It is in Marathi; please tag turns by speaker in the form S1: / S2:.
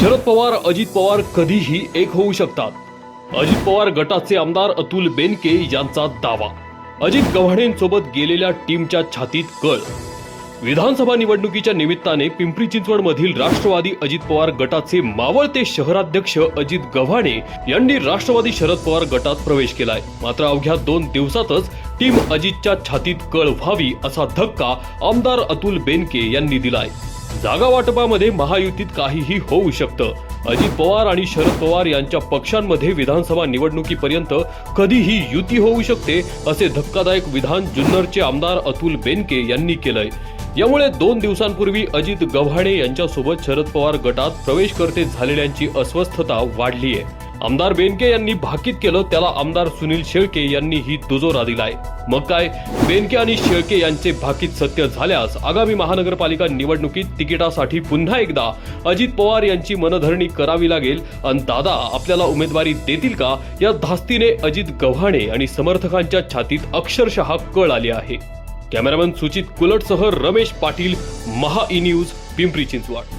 S1: शरद पवार अजित पवार कधीही एक होऊ शकतात. अजित पवार गटाचे आमदार अतुल बेनके यांचा दावा. अजित गव्हाणेंसोबत गेलेल्या टीमच्या छातीत कळ. विधानसभा निवडणुकीच्या निमित्ताने पिंपरी चिंचवड मधील राष्ट्रवादी अजित पवार गटाचे मावळते शहराध्यक्ष अजित गव्हाणे यांनी राष्ट्रवादी शरद पवार गटात प्रवेश केलाय. मात्र अवघ्या दोन दिवसातच टीम अजितच्या छातीत कळ व्हावी असा धक्का आमदार अतुल बेनके यांनी दिलाय. जागा वाटपामध्ये महायुतीत काहीही होऊ शकतं. अजित पवार आणि शरद पवार यांच्या पक्षांमध्ये विधानसभा निवडणुकीपर्यंत कधीही युती होऊ शकते असे धक्कादायक विधान जुन्नरचे आमदार अतुल बेनके यांनी केलंय. यामुळे दोन दिवसांपूर्वी अजित गव्हाणे यांच्यासोबत शरद पवार गटात प्रवेश करते झालेल्यांची अस्वस्थता वाढली आहे आमदार बेनके यांनी भाकीत केलं त्याला आमदार सुनील शेळके यांनी ही दुजोरा दिलाय. मग काय? बेनके आणि शेळके यांचे भाकीत सत्य झाल्यास आगामी महानगरपालिका निवडणुकीत तिकिटासाठी पुन्हा एकदा अजित पवार यांची मनधरणी करावी लागेल. आणि दादा आपल्याला उमेदवारी देतील का? या धास्तीने अजित गव्हाणे आणि समर्थकांच्या छातीत अक्षरशः कळ आली आहे. कॅमेरामन सुचित कुलटसह रमेश पाटील महा ई न्यूज पिंपरी चिंचवड.